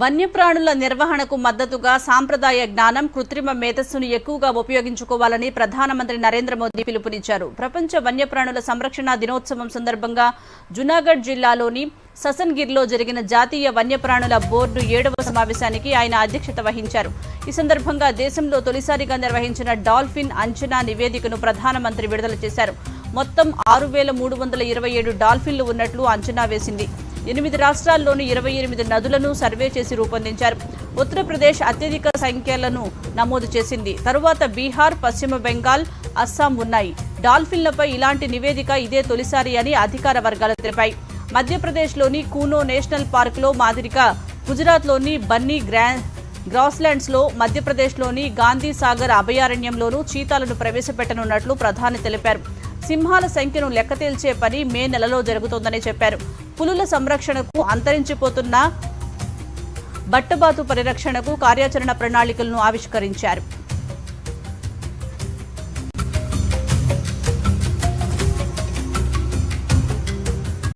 వన్యప్రాణుల నిర్వహణకు మద్దతుగా సాంప్రదాయ జ్ఞానం కృత్రిమ మేధస్సును ఎక్కువగా ఉపయోగించుకోవాలని ప్రధానమంత్రి నరేంద్ర మోదీ పిలుపునిచ్చారు. ప్రపంచ వన్యప్రాణుల సంరక్షణ దినోత్సవం సందర్భంగా జునాగఢ్ జిల్లాలోని ససన్గిర్లో జరిగిన జాతీయ వన్యప్రాణుల బోర్డు ఏడవ సమావేశానికి ఆయన అధ్యక్షత వహించారు. ఈ సందర్భంగా దేశంలో తొలిసారిగా నిర్వహించిన డాల్ఫిన్ అంచనా నివేదికను ప్రధానమంత్రి విడుదల చేశారు. మొత్తం ఆరు వేల మూడు వందల ఇరవై ఏడు డాల్ఫిన్లు ఉన్నట్లు అంచనా వేసింది. ఎనిమిది రాష్ట్రాల్లోని ఇరవై ఎనిమిది నదులను సర్వే చేసి రూపొందించారు. ఉత్తరప్రదేశ్ అత్యధిక సంఖ్యలను నమోదు చేసింది. తరువాత బీహార్ పశ్చిమ బెంగాల్ అస్సాం ఉన్నాయి. డాల్ఫిన్లపై ఇలాంటి నివేదిక ఇదే తొలిసారి అని అధికార వర్గాలు తెలిపాయి. మధ్యప్రదేశ్లోని కూనో నేషనల్ పార్కులో మాదిరిగా గుజరాత్లోని బన్నీ గ్రా గ్రాస్లాండ్స్లో మధ్యప్రదేశ్లోని గాంధీ సాగర్ అభయారణ్యంలోనూ చీతాలను ప్రవేశపెట్టనున్నట్లు ప్రధాని తెలిపారు. సింహాల సంఖ్యను లెక్క తేల్చే పని మే నెలలో జరుగుతోందని చెప్పారు. పులుల సంరక్షణకు అంతరించిపోతున్న బట్టబాతు పరిరక్షణకు కార్యాచరణ ప్రణాళికలను ఆవిష్కరించారు.